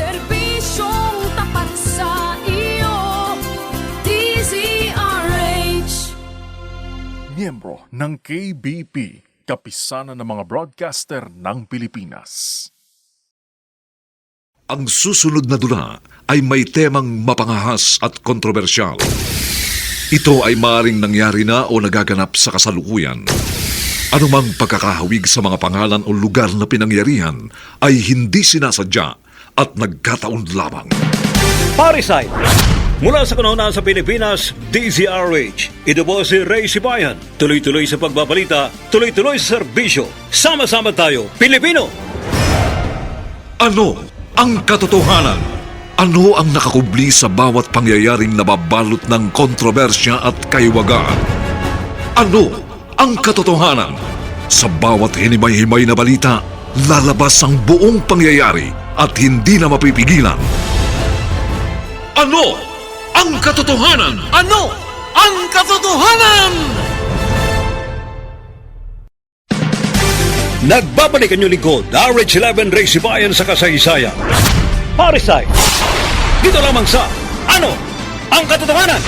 Serbisyong tapat sa iyo DZRH Miyembro ng KBP, kapisanan ng mga broadcaster ng Pilipinas. Ang susunod na dula ay may temang mapangahas at kontrobersyal. Ito ay maring nangyari na o nagaganap sa kasalukuyan. Anumang pagkakahawig sa mga pangalan o lugar na pinangyarihan ay hindi sinasadya at nagkataon lamang. Parisite. Mula sa kanuna sa Pilipinas, DZRH. Ito po si Ray Sibayan. Tuloy-tuloy sa pagbabalita, tuloy-tuloy sa serbisyo. Sama-sama tayo, Pilipino! Ano ang katotohanan? Ano ang nakakubli sa bawat pangyayaring nababalot ng kontrobersya at kaiwagaan? Ano ang katotohanan? Sa bawat hinimay-himay na balita, lalabas ang buong pangyayari at hindi na mapipigilan. Ano ang katotohanan? Ano ang katotohanan? Nagbabalik ang lingkod, RH11 Ray Sibayan sa kasaysayan. Parisite. Dito lamang sa Ano ang katotohanan?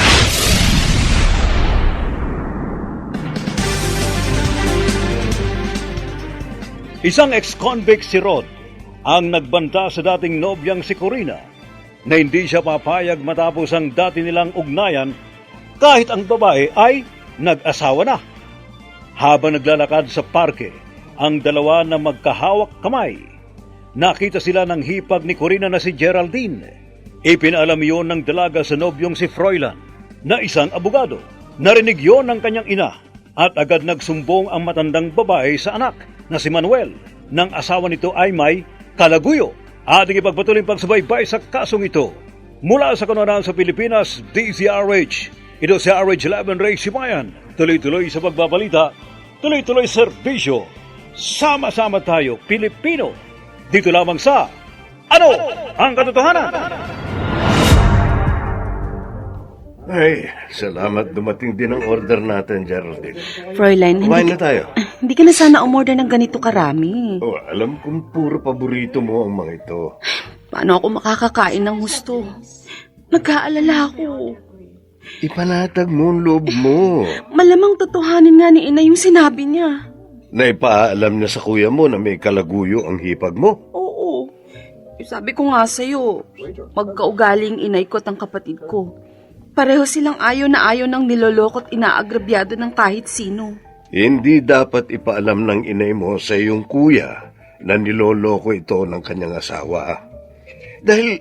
Isang ex-convict si Rod ang nagbanta sa dating nobyang si Corina na hindi siya papayag matapos ang dati nilang ugnayan kahit ang babae ay nag-asawa na. Habang naglalakad sa parke, ang dalawa na magkahawak kamay, nakita sila ng hipag ni Corina na si Geraldine. Ipinalam yon ng dalaga sa nobyong si Froilan na isang abogado. Narinig yon ng kanyang ina at agad nagsumbong ang matandang babae sa anak na si Manuel nang asawa nito ay may kalaguyo. Ating ipagpatuloy pagsubaybay sa kasong ito. Mula sa kanonan sa Pilipinas, DZRH. Ito si RH11 Ray Simayan. Tuloy-tuloy sa pagbabalita, tuloy-tuloy serbisyo. Sama-sama tayo, Pilipino. Dito lamang sa Ano ang Katotohanan? Ay, salamat dumating din ang order natin, Geraldine. Fräulein, Kumain hindi, na tayo. Hindi ka na sana umorder ng ganito karami. Oh, alam kong puro paborito mo ang mga ito. Paano ako makakakain ng gusto? Nagkaalala ako. Ipanatag mo ang loob mo. Malamang totohanin nga ni ina yung sinabi niya. Naipaalam niya sa kuya mo na may kalaguyo ang hipag mo. Oo. Eh, Sabi ko nga sa'yo, magkaugaling inay ko at ang kapatid ko. Pareho silang ayaw na ayaw ng nilolokot inaagrabyado ng kahit sino. Hindi dapat ipaalam ng inay mo sa iyong kuya na niloloko ito ng kanyang asawa. Dahil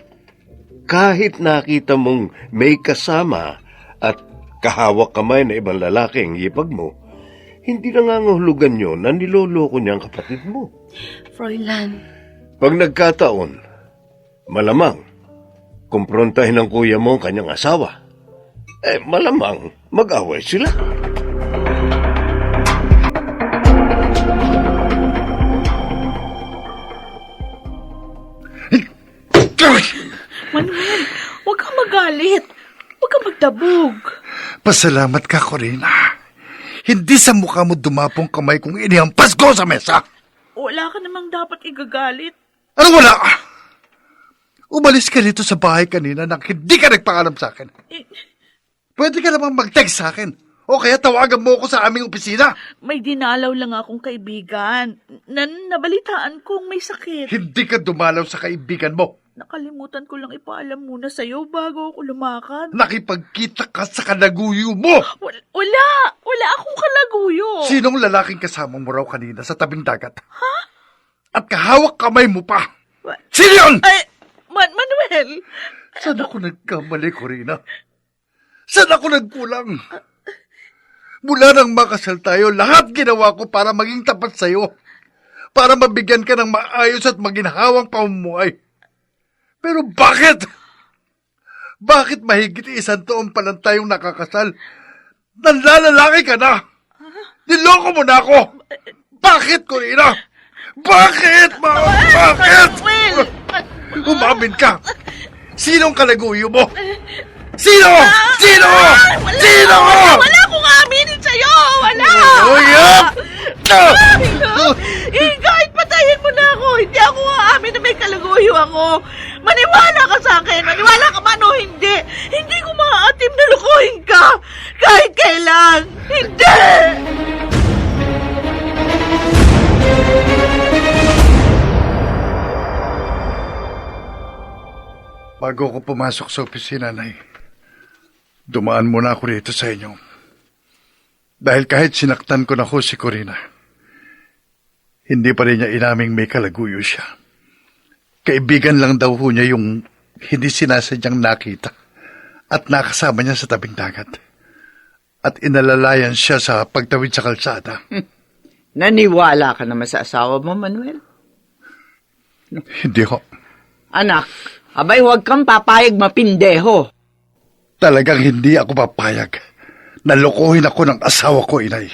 kahit nakita mong may kasama at kahawak kamay na ibang lalaki ang hipag mo, hindi nangangahulugan yon na niloloko niya ang kapatid mo. Fräulein, Pag nagkataon, malamang, kumprontahin ng kuya mo ang kanyang asawa. Eh, malamang, mag-away sila. Magalit. Huwag kang magdabog. Pasalamat ka, Corina. Hindi sa mukha mo dumapong kamay kung inihampas ko sa mesa. Wala ka namang dapat igagalit. Ano wala? Umalis ka dito sa bahay kanina nang hindi ka nagpaalam sa akin. Eh, Pwede ka namang mag-text sa akin. O kaya tawagan mo ako sa aming opisina. may dinalaw lang akong kaibigan na nabalitaan kong may sakit. Hindi ka dumalaw sa kaibigan mo. Nakalimutan ko lang ipaalam muna sa'yo bago ako lumakad. Nakipagkita ka sa kalaguyo mo. Wala, wala, wala akong kalaguyo. Sinong lalaking kasama mo raw kanina sa tabing dagat? Ha? At kahawak kamay mo pa. Wa- Sino yun? Ay, Man- Manuel, Saan ako nagkamali, Corina? Saan ako nagkulang? Mula nang makasal tayo, lahat ginawa ko para maging tapat sa'yo. Para mabigyan ka ng maayos at maginhawang pamumuhay. Pero bakit? Bakit mahigit isang taon pa lang tayong nakakasal? Nanlalalaki ka na! Niloko mo na ako! Bakit, Corina? Bakit, ma? Bakit? Umamin ka! Sinong kalaguyo mo? Sino? Sino? Sino? Wala, wala akong aminin sa'yo! Wala! Oh, yeah! Ah! Eh, kahit patayin mo na ako, hindi ako aamin na may kalaguyo ako. Maniwala ka sa akin. Maniwala ka man o hindi. Hindi ko maaatim na lukuhin ka. Kahit kailan. Hindi! Bago ko pumasok sa opisina, Nay, dumaan muna ako rito sa inyo. Dahil kahit sinaktan ko na ho si Corina, hindi pa rin niya inaming may kalaguyo siya. Kaibigan lang daw ho niya yung hindi sinasadyang nakita at nakasama niya sa tabing dagat. At inalalayan siya sa pagtawid sa kalsada. Naniwala ka naman sa asawa mo, Manuel? Hindi ho. Anak, abay huwag kang papayag mapindeho. Talagang hindi ako papayag. Nalokohin ako ng asawa ko, inay.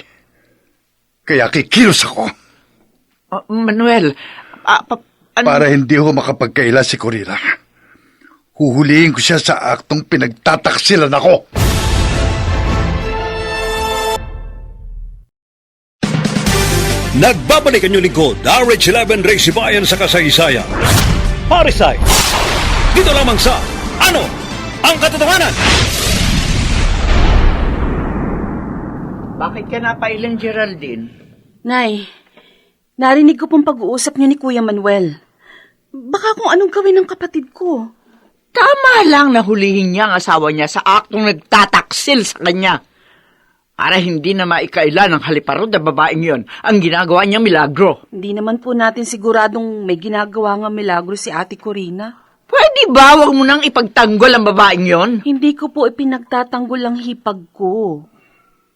Kaya kikilos ako Oh, Manuel, pa- ano- para hindi ho makapagkaila si Corina. Huhulihin ko siya sa aktong pinagtataksilan ako. Nagbabalik ang lingkod, RH11 Race Bayan sa kasaysayan. Parisay, dito lamang sa Ano ang Katotohanan? Bakit ka napailan, Geraldine? Nay, narinig ko pong pag-uusap niyo ni Kuya Manuel. Baka kung anong gawin ng kapatid ko. Tama lang na hulihin niya ang asawa niya sa aktong nagtataksil sa kanya. Para hindi na maikaila ng haliparod na babaeng yon ang ginagawa niyang milagro. Hindi naman po natin siguradong may ginagawa nga milagro si Ate Corina. Pwede ba wag mo nang ipagtanggol ang babaeng yon? Hindi ko po ipinagtatanggol ang hipag ko.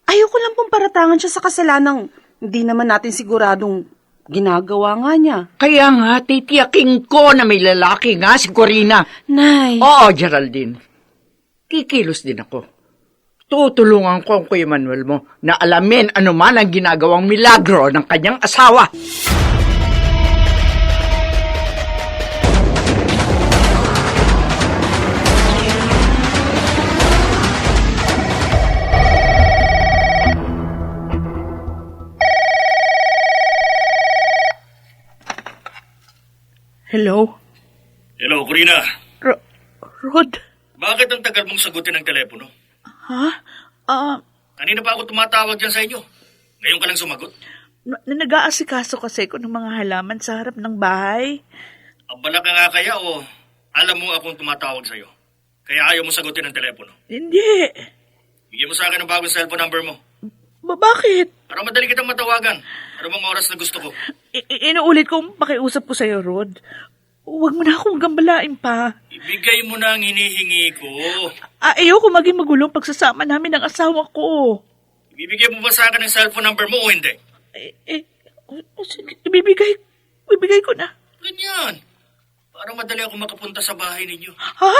Ayoko lang pong paratangan siya sa kasalanang hindi naman natin siguradong ginagawa nga niya. Kaya nga, titiyaking ko na may lalaki nga si Corina. Nay, Oo, Geraldine. Kikilos din ako. Tutulungan ko ang Kuya Manuel mo na alamin ano man ang ginagawang milagro ng kanyang asawa. Hello? Hello, Corina. Ro- Rod? Bakit ang tagal mong sagutin ng telepono? Ha? Ah, Kanina pa ako tumatawag dyan sa inyo. Ngayon ka lang sumagot. na- nag-aasikaso kasi ko ng mga halaman sa harap ng bahay. Abala ka nga kaya o alam mo akong tumatawag sa'yo. Kaya ayaw mo sagutin ng telepono. Hindi. Bigyan mo sa akin ng bagong cellphone number mo. Ba, bakit? Para madali kitang matawagan. Ano bang oras na gusto ko? I- inuulit kong pakiusap ko sa'yo, Rod. Huwag mo na akong gambalain pa. Ibigay mo na ang hinihingi ko. Ah, ayoko maging magulong pagsasama namin ng asawa ko. Ibibigay mo ba sa akin ang cellphone number mo o hindi? Eh, eh, ibibigay, ibibigay ko na. Ganyan. Para madali ako makapunta sa bahay ninyo. Ha?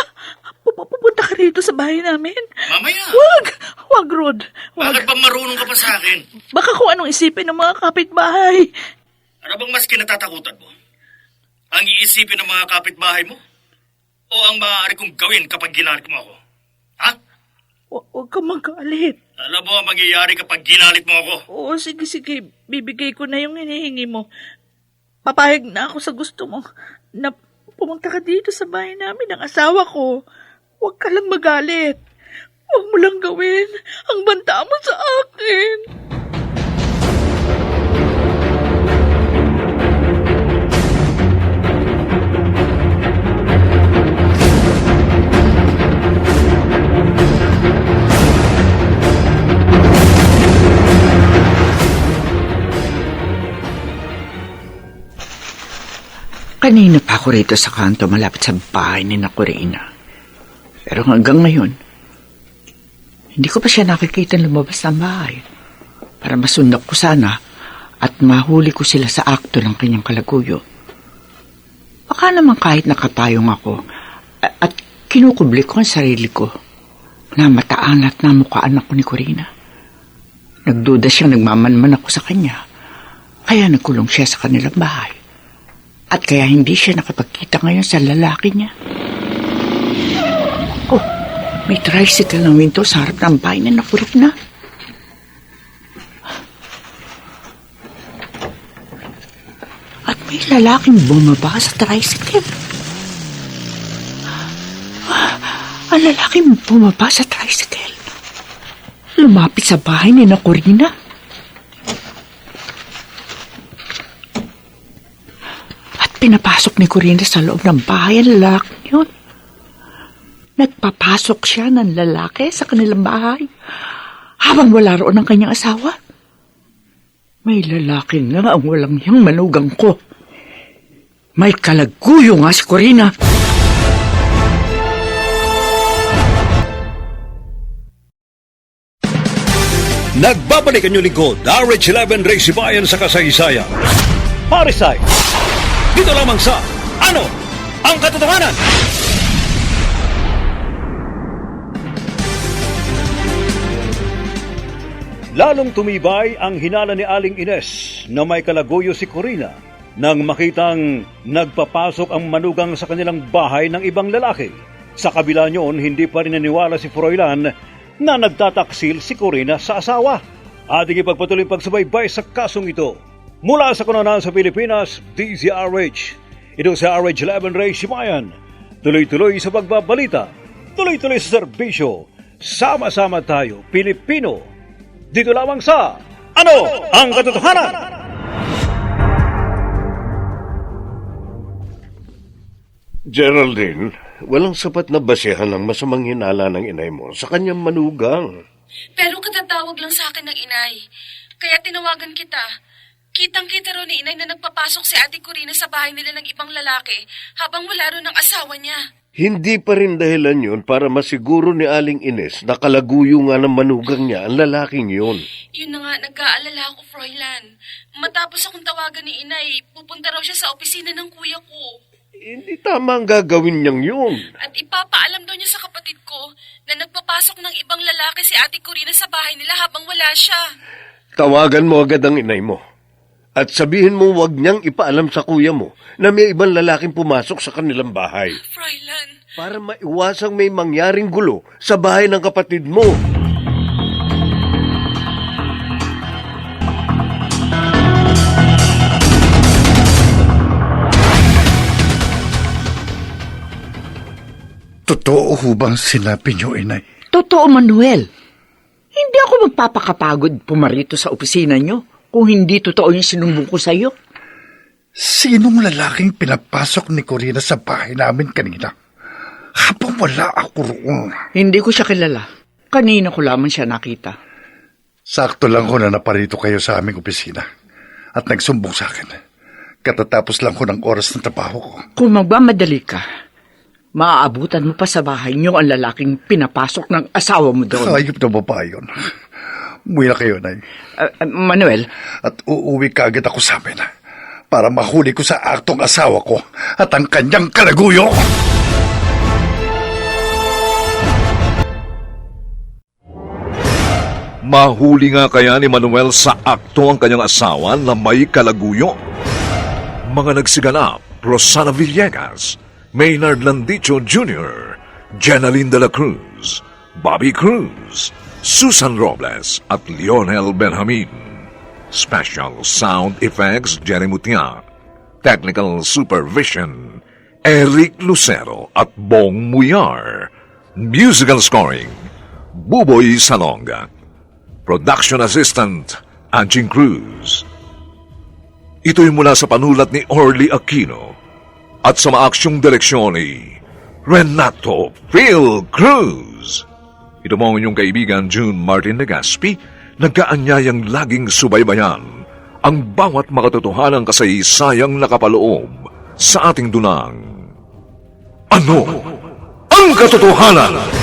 Pupunta ka rito sa bahay namin? Mamaya. Wag! Wag, Rod. Wag. Bakit ba marunong ka pa sa akin? Baka kung anong isipin ng mga kapitbahay. Ano bang mas kinatatakutan mo? Ang iisipin ng mga kapitbahay mo? O ang maaari kong gawin kapag ginalit mo ako? Ha? Hu- Huwag kang magalit. Alam mo ang mangyayari kapag ginalit mo ako? Oo, sige, sige. Bibigay ko na yung hinihingi mo. Papayag na ako sa gusto mo na pumunta ka dito sa bahay namin ng asawa ko. Huwag ka lang magalit. Huwag mo lang gawin ang banta mo sa akin. Kanina pa ako rito sa kanto malapit sa bahay ni na Corina. Pero hanggang ngayon, hindi ko pa siya nakikita lumabas ng bahay. Para masundak ko sana at mahuli ko sila sa akto ng kanyang kalaguyo. Baka naman kahit nakapayong ako at kinukubli ko ang sarili ko na mataan at namukaan ako ni Corina. Nagduda siyang nagmamanman ako sa kanya. Kaya nagkulong siya sa kanilang bahay. At kaya hindi siya nakapagkita ngayon sa lalaki niya. May tricycle ng window sa harap ng bahay na nakurot na. At may lalaking bumaba sa tricycle. Ang lalaking bumaba sa tricycle. Lumapit sa bahay ni na Corina. At pinapasok ni Corina sa loob ng bahay ang lalaki yun. Nagpapasok siya ng lalaki sa kanilang bahay habang wala roon ang kanyang asawa. May lalaki nga ang walang hiyang manugang ko. May kalaguyo nga si Corina. Nagbabalik ang lingkod, RH11 Race Bayan sa kasaysayan. Parisay! Dito lamang sa Ano ang Katotohanan? Lalong tumibay ang hinala ni Aling Ines na may kalaguyo si Corina nang makitang nagpapasok ang manugang sa kanilang bahay ng ibang lalaki. Sa kabila niyon, hindi pa rin naniwala si Froilan na nagtataksil si Corina sa asawa. Ating ipagpatuloy pagsubaybay sa kasong ito. Mula sa kunanan sa Pilipinas, DZRH. Ito sa RH11 Ray Simayan. Tuloy-tuloy sa pagbabalita. Tuloy-tuloy sa serbisyo. Sama-sama tayo, Pilipino. Dito lamang sa Ano ang Katotohanan? Geraldine, walang sapat na basehan ng masamang hinala ng inay mo sa kanyang manugang. Pero katatawag lang sa akin ng inay. Kaya tinawagan kita. Kitang-kita raw ni inay na nagpapasok si Ate Corina sa bahay nila ng ibang lalaki habang wala raw ng asawa niya. Hindi pa rin dahilan yun para masiguro ni Aling Ines na kalaguyo nga ng manugang niya ang lalaking yun. Yun na nga, nag-aalala ako, Froilan. Matapos akong tawagan ni inay, pupunta raw siya sa opisina ng kuya ko. Hindi tama ang gagawin niyang yun. At ipapaalam daw niya sa kapatid ko na nagpapasok ng ibang lalaki si Ate Corina sa bahay nila habang wala siya. Tawagan mo agad ang inay mo. At sabihin mo wag niyang ipaalam sa kuya mo na may ibang lalaking pumasok sa kanilang bahay. Froilan, Para maiwasang may mangyaring gulo sa bahay ng kapatid mo. Totoo ho bang sinabi niyo, inay? Totoo, Manuel. Hindi ako magpapakapagod pumarito sa opisina nyo kung hindi totoo yung sinumbong ko sa'yo. Sinong lalaking pinapasok ni Corina sa bahay namin kanina? Habang wala ako roon. Hindi ko siya kilala. Kanina ko lamang siya nakita. Sakto lang ko na naparito kayo sa aming opisina at nagsumbong sa akin. Katatapos lang ko ng oras ng trabaho ko. Kung magmamadali ka, maaabutan mo pa sa bahay niyo ang lalaking pinapasok ng asawa mo doon. Hayop na babae yun. Umuwi na kayo, Nay. Uh, uh, Manuel, At uuwi ka agad ako sa amin para mahuli ko sa aktong asawa ko at ang kanyang kalaguyo. Mahuli nga kaya ni Manuel sa akto ang kanyang asawa na may kalaguyo. Mga nagsiganap, Rosana Villegas, Maynard Landicho Jr., Jenaline de la Cruz, Bobby Cruz, Susan Robles at Lionel Benjamin. Special Sound Effects Jerry Mutia. Technical Supervision Eric Lucero at Bong Muyar. Musical Scoring Buboy Salonga. Production Assistant, Anjing Cruz. Ito'y mula sa panulat ni Orly Aquino at sa maaksyong direksyon ni Renato Phil Cruz. Ito mo ang inyong kaibigan June Martin Legaspi, nagkaanyayang laging subaybayan ang bawat makatotohanang kasaysayang nakapaloob sa ating dunang. Ano ang katotohanan?